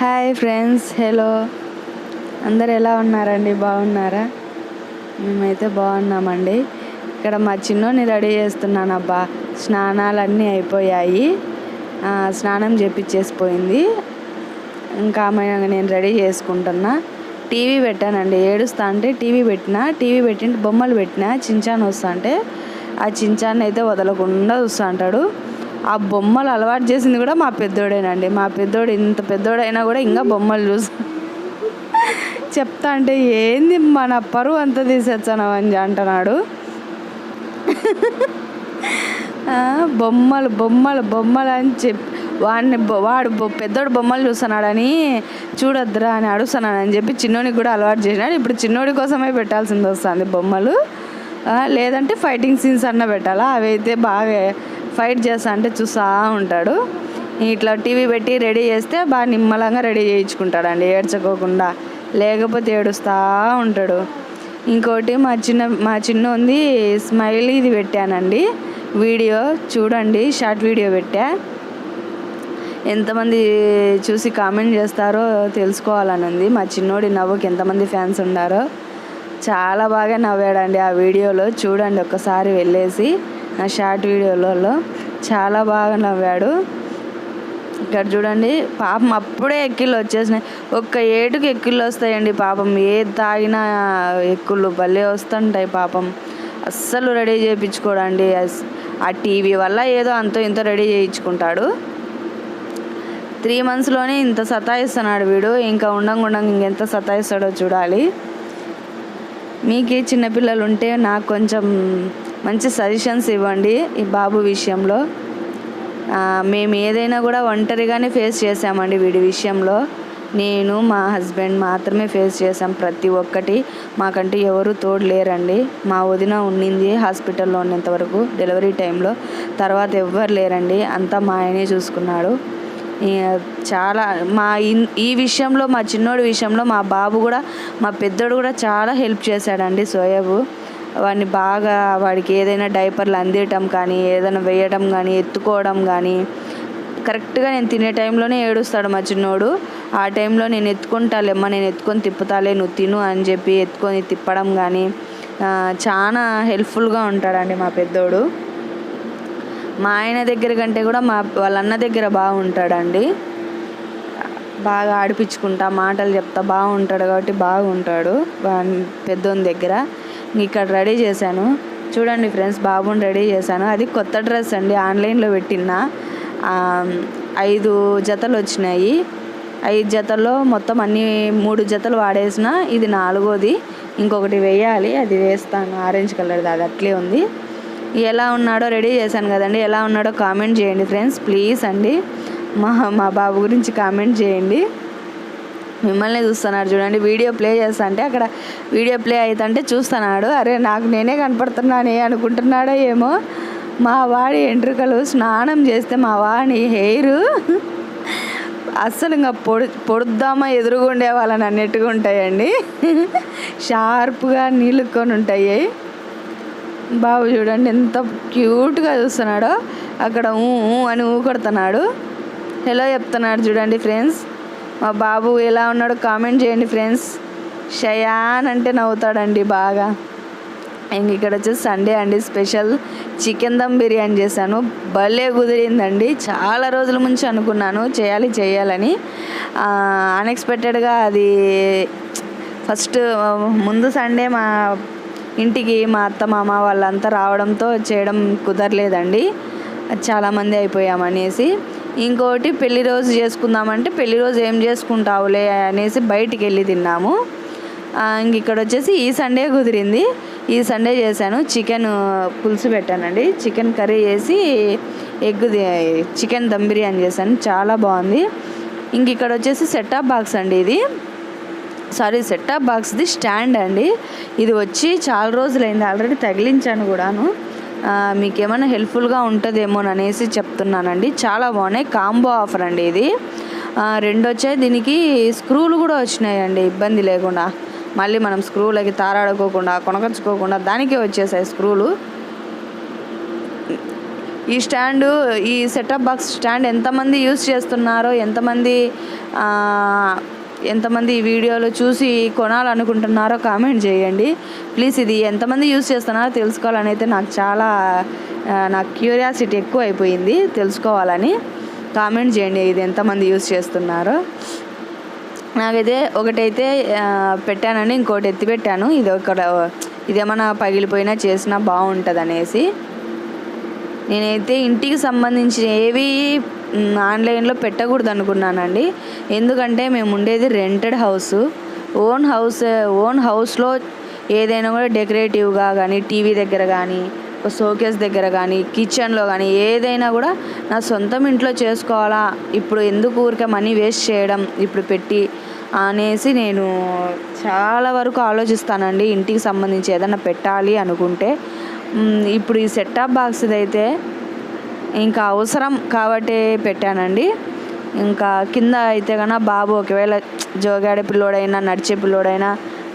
Hi friends hello అందరు ఎలా ఉన్నారండి? బాగున్నారా? మేమైతే బాగున్నామండి. ఇక్కడ మా చిన్నోని రెడీ చేస్తున్నాను అబ్బా. స్నానాలన్నీ అయిపోయాయి. స్నానం చేపించేసిపోయింది ఇంకా ఆమె నేను రెడీ చేసుకుంటున్నా. టీవీ పెట్టానండి. ఏడుస్తా అంటే టీవీ పెట్టిన టీవీ పెట్టింటే బొమ్మలు పెట్టిన చించాన్ వస్తా అంటే ఆ చించాన్ని అయితే వదలకుండా చూస్తూ అంటాడు. ఆ బొమ్మలు అలవాటు చేసింది కూడా మా పెద్దోడేనండి. మా పెద్దోడు ఇంత పెద్దోడైనా కూడా ఇంకా బొమ్మలు చూసి చెప్తా అంటే ఏంది మన పరువు అంత తీసేచ్చాను అని అంటున్నాడు. బొమ్మలు బొమ్మలు బొమ్మలు అని చెప్పి వాడిని వాడు బొ- పెద్దోడు బొమ్మలు చూస్తున్నాడని చూడొద్దురా అని అడుగుతున్నాను చెప్పి చిన్నోడికి కూడా అలవాటు చేసినాడు. ఇప్పుడు చిన్నోడి కోసమే పెట్టాల్సింది వస్తుంది బొమ్మలు. లేదంటే ఫైటింగ్ సీన్స్ అన్న పెట్టాలా? అవి అయితే బాగా ఫైట్ చేస్తా అంటే చూస్తూ ఉంటాడు. ఇట్లా టీవీ పెట్టి రెడీ చేస్తే బాగా నిమ్మలంగా రెడీ చేయించుకుంటాడండి ఏడ్చుకోకుండా. లేకపోతే ఏడుస్తూ ఉంటాడు. ఇంకోటి మా చిన్న మా చిన్న ఉంది స్మైల్ ఇది పెట్టానండి. వీడియో చూడండి షార్ట్ వీడియో పెట్టా. ఎంతమంది చూసి కామెంట్ చేస్తారో తెలుసుకోవాలని ఉంది మా చిన్నోడి నవ్వుకి ఎంతమంది ఫ్యాన్స్ ఉన్నారో చాలా బాగా నవ్వాడండి ఆ వీడియోలో. చూడండి ఒక్కసారి వెళ్ళేసి. నా షార్ట్ వీడియోలలో చాలా బాగా నవ్వాడు. ఇక్కడ చూడండి పాపం అప్పుడే ఎక్కిళ్ళు వచ్చేసినాయి. ఒక్క ఏటుకి ఎక్కిళ్ళు వస్తాయండి పాపం. ఏది తాగినా ఎక్కుళ్ళు భలే వస్తుంటాయి పాపం. అస్సలు రెడీ చేయించుకోడండి. ఆ టీవీ వల్ల ఏదో అంతో ఇంతో రెడీ చేయించుకుంటాడు. త్రీ మంత్స్లోనే ఇంత సతాయిస్తున్నాడు వీడు. ఇంకా ఉండంగా ఉండంగా ఇంకెంత సతాయిస్తాడో చూడాలి. మీకు చిన్నపిల్లలు ఉంటే నాకు కొంచెం మంచి సజెషన్స్ ఇవ్వండి ఈ బాబు విషయంలో. మేము ఏదైనా కూడా ఒంటరిగానే ఫేస్ చేసామండి వీడి విషయంలో. నేను మా హస్బెండ్ మాత్రమే ఫేస్ చేసాం ప్రతి ఒక్కటి. మాకంటూ ఎవరు తోడు లేరండి. మా వదిన ఉండింది హాస్పిటల్లో ఉన్నంత వరకు డెలివరీ టైంలో తర్వాత ఎవ్వరు లేరండి. అంతా మా ఆయనే చూసుకున్నాడు. చాలా మా ఇన్- ఈ విషయంలో మా చిన్నోడి విషయంలో మా బాబు కూడా మా పెద్దోడు కూడా చాలా హెల్ప్ చేశాడండి సోయబు వాడిని బాగా వాడికి ఏదైనా డైపర్లు అందియటం కానీ ఏదైనా వేయటం కానీ ఎత్తుకోవడం కానీ కరెక్ట్గా నేను తినే టైంలోనే ఏడుస్తాడు మా చిన్నోడు. ఆ టైంలో నేను ఎత్తుకుంటాలేమ్మా నేను ఎత్తుకొని తిప్పుతాలే నువ్వు తిను అని చెప్పి ఎత్తుకొని తిప్పడం కానీ చాలా హెల్ప్ఫుల్గా ఉంటాడండి మా పెద్దోడు. మా ఆయన దగ్గర కంటే కూడా మా వాళ్ళ అన్న దగ్గర బాగుంటాడండి. బాగా ఆడిపించుకుంటా మాటలు చెప్తా బాగుంటాడు కాబట్టి బాగుంటాడు. పెద్దోని దగ్గర. ఇక్కడ రెడీ చేశాను. చూడండి ఫ్రెండ్స్ బాబుని రెడీ చేశాను. అది కొత్త డ్రెస్ అండి ఆన్లైన్లో పెట్టిన. ఐదు జతలు వచ్చినాయి. ఐదు జతల్లో మొత్తం అన్ని మూడు జతలు వాడేసిన ఇది నాలుగోది. ఇంకొకటి వేయాలి అది వేస్తాను. ఆరెంజ్ కలర్ది అది అట్లే ఉంది. ఎలా ఉన్నాడో రెడీ చేశాను కదండి. ఎలా ఉన్నాడో కామెంట్ చేయండి ఫ్రెండ్స్ ప్లీజ్ అండి. మా మా బాబు గురించి కామెంట్ చేయండి. మిమ్మల్ని చూస్తున్నాడు చూడండి వీడియో ప్లే చేస్తా అంటే అక్కడ వీడియో ప్లే అవుతుంటే చూస్తున్నాడు. అరే నాకు నేనే కనపడుతున్నానే అనుకుంటున్నాడో ఏమో. మా వాడి ఎంట్రుకలు స్నానం చేస్తే మా వాడి హెయిర్ అస్సలు ఇంకా పొడు పొడుద్దామా ఎదురుగుండే వాళ్ళని అన్నట్టుగా ఉంటాయండి. షార్ప్గా నీళ్ళుకొని ఉంటాయి. బాబు చూడండి ఎంత క్యూట్గా చూస్తున్నాడో. అక్కడ ఊ ఊ అని ఊ కొడుతున్నాడు. హలో చెప్తున్నాడు చూడండి ఫ్రెండ్స్ మా బాబు ఎలా ఉన్నాడో కామెంట్ చేయండి ఫ్రెండ్స్. షయాన్ అంటే నవ్వుతాడండి బాగా. ఇంక ఇక్కడ వచ్చేసి సండే అండి స్పెషల్ చికెన్ దమ్ బిర్యానీ చేశాను. భలే కుదిరిందండి. చాలా రోజుల నుంచి అనుకున్నాను చేయాలి చేయాలని. అన్ఎక్స్పెక్టెడ్గా అది ఫస్ట్ ముందు సండే మా ఇంటికి మా అత్త మామ వాళ్ళంతా రావడంతో చేయడం కుదరలేదండి. చాలామంది అయిపోయామనేసి. ఇంకోటి పెళ్ళి రోజు చేసుకుందామంటే పెళ్ళి రోజు ఏం చేసుకుంటావులే అనేసి బయటికి వెళ్ళి తిన్నాము ఇంక ఇక్కడ వచ్చేసి ఈ సండే కుదిరింది. ఈ సండే చేశాను. చికెన్ పులుసు పెట్టానండి. చికెన్ కర్రీ చేసి ఎగ్ చికెన్ దమ్ బిర్యానీ చేశాను. చాలా బాగుంది. ఇంక ఇక్కడ వచ్చేసి సెట్టాప్ బాక్స్ అండి ఇది. సారీ సెట్టాప్ బాక్స్ది స్టాండ్ అండి. ఇది వచ్చి చాలా రోజులైంది. ఆల్రెడీ తగిలించాను కూడాను. మీకు ఏమైనా హెల్ప్ఫుల్గా ఉంటుందేమో అనేసి చెప్తున్నానండి. చాలా బాగున్నాయి. కాంబో ఆఫర్ అండి ఇది. రెండు వచ్చాయి. దీనికి స్క్రూలు కూడా వచ్చినాయండి. ఇబ్బంది లేకుండా. మళ్ళీ మనం స్క్రూలకి తారాడుకోకుండా కొనకచ్చుకోకుండా దానికే వచ్చేసాయి స్క్రూలు. ఈ స్టాండ్ ఈ సెటప్ బాక్స్ స్టాండ్ ఎంతమంది యూస్ చేస్తున్నారో ఎంతమంది ఎంతమంది ఈ వీడియోలు చూసి కొనాలనుకుంటున్నారో కామెంట్ చేయండి. ప్లీజ్ ఇది ఎంతమంది యూస్ చేస్తున్నారో తెలుసుకోవాలని అయితే నాకు చాలా నా నాకు క్యూరియాసిటీ ఎక్కువ అయిపోయింది తెలుసుకోవాలని. కామెంట్ చేయండి ఇది ఎంతమంది యూస్ చేస్తున్నారో. నాకైతే ఒకటైతే పెట్టానని పెట్టానండి ఇంకోటి ఎత్తి పెట్టాను ఇది ఒక ఇదేమన్నా పగిలిపోయినా చేసినా బాగుంటుంది అనేసి నేనైతే ఇంటికి సంబంధించిన ఏవి ఆన్లైన్లో పెట్టకూడదు అనుకున్నానండి ఎందుకంటే మేము ఉండేది rented house. Own house own హౌస్లో ఏదైనా కూడా డెకరేటివ్గా కానీ టీవీ దగ్గర కానీ ఒక షోకేస్ దగ్గర కానీ కిచెన్లో కానీ ఏదైనా కూడా నా సొంతం ఇంట్లో చేసుకోవాలా ఇప్పుడు ఎందుకు ఊరికే మనీ వేస్ట్ చేయడం ఇప్పుడు పెట్టి అనేసి నేను చాలా వరకు ఆలోచిస్తానండి. ఇంటికి సంబంధించి ఏదైనా పెట్టాలి అనుకుంటే ఇప్పుడు ఈ సెట్టాప్ బాక్స్ది అయితే ఇంకా అవసరం కాబట్టి పెట్టానండి. ఇంకా కింద అయితే కన్నా బాబు ఒకవేళ జోగాడే పిల్లోడైనా నడిచే పిల్లోడైనా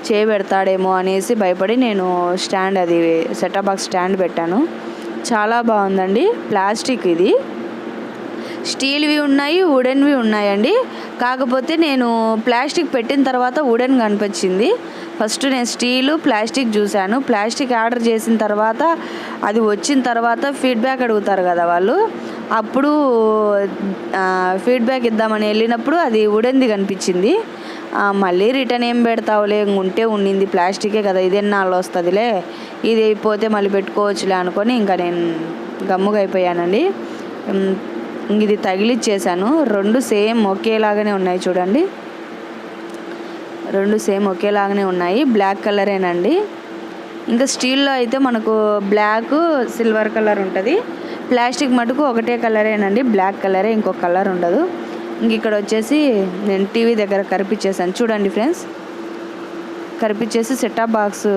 చేయబెడతాడేమో అనేసి భయపడి నేను స్టాండ్ అది సెటప్ బాక్స్ స్టాండ్ పెట్టాను. చాలా బాగుందండి. ప్లాస్టిక్ ఇది. స్టీల్వి ఉన్నాయి వుడెన్వి ఉన్నాయండి. కాకపోతే నేను ప్లాస్టిక్ పెట్టిన తర్వాత వుడెన్ కనిపించింది. ఫస్ట్ నేను స్టీలు ప్లాస్టిక్ చూశాను. ప్లాస్టిక్ ఆర్డర్ చేసిన తర్వాత అది వచ్చిన తర్వాత ఫీడ్బ్యాక్ అడుగుతారు కదా వాళ్ళు. అప్పుడు ఫీడ్బ్యాక్ ఇద్దామని వెళ్ళినప్పుడు అది ఉడింది కనిపించింది. మళ్ళీ రిటర్న్ ఏం పెడతావులే? ఉంటే ఉండింది ప్లాస్టికే కదా. ఇది ఎన్నాళ్ళు వస్తుందిలే? ఇది అయిపోతే మళ్ళీ పెట్టుకోవచ్చులే అనుకొని ఇంకా నేను గమ్ముగా అయిపోయానండి. ఇది తగిలిచ్చేసాను రెండు సేమ్ ఒకేలాగానే ఉన్నాయి చూడండి. రెండు సేమ్ ఒకేలాగానే ఉన్నాయి. బ్లాక్ కలరేనండి. ఇంకా స్టీల్లో అయితే మనకు బ్లాక్ సిల్వర్ కలర్ ఉంటుంది. ప్లాస్టిక్ మటుకు ఒకటే కలరేనండి. బ్లాక్ కలరే ఇంకో కలర్ ఉండదు. ఇంక ఇక్కడ వచ్చేసి నేను టీవీ దగ్గర కరిపించేసాను చూడండి ఫ్రెండ్స్. కరిపించేసి సెట్టాప్ బాక్స్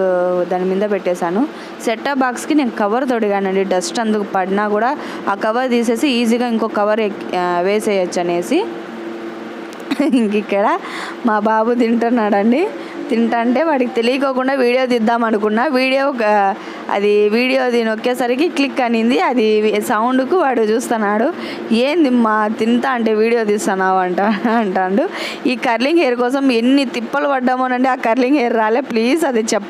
దాని మీద పెట్టేశాను. సెట్టాప్ బాక్స్కి నేను కవర్ తొడిగానండి. డస్ట్ అందుకు పడినా కూడా ఆ కవర్ తీసేసి ఈజీగా ఇంకో కవర్ వేసేయచ్చు అనేసి ఇంక ఇక్కడ మా బాబు తింటున్నాడండి. తింటంటే వాడికి తెలియకోకుండా వీడియో తీద్దాం అనుకున్నా. వీడియో ఒక- అది వీడియో దీని ఒకేసరికి క్లిక్ అనింది. అది సౌండ్కు వాడు చూస్తున్నాడు. ఏంది మా తింటా అంటే వీడియో తీస్తున్నావు అంట అంటాడు. ఈ కర్లింగ్ హెయిర్ కోసం ఎన్ని తిప్పలు పడ్డామోనండి. ఆ కర్లింగ్ హెయిర్ రాలే. ప్లీజ్ అది చెప్ప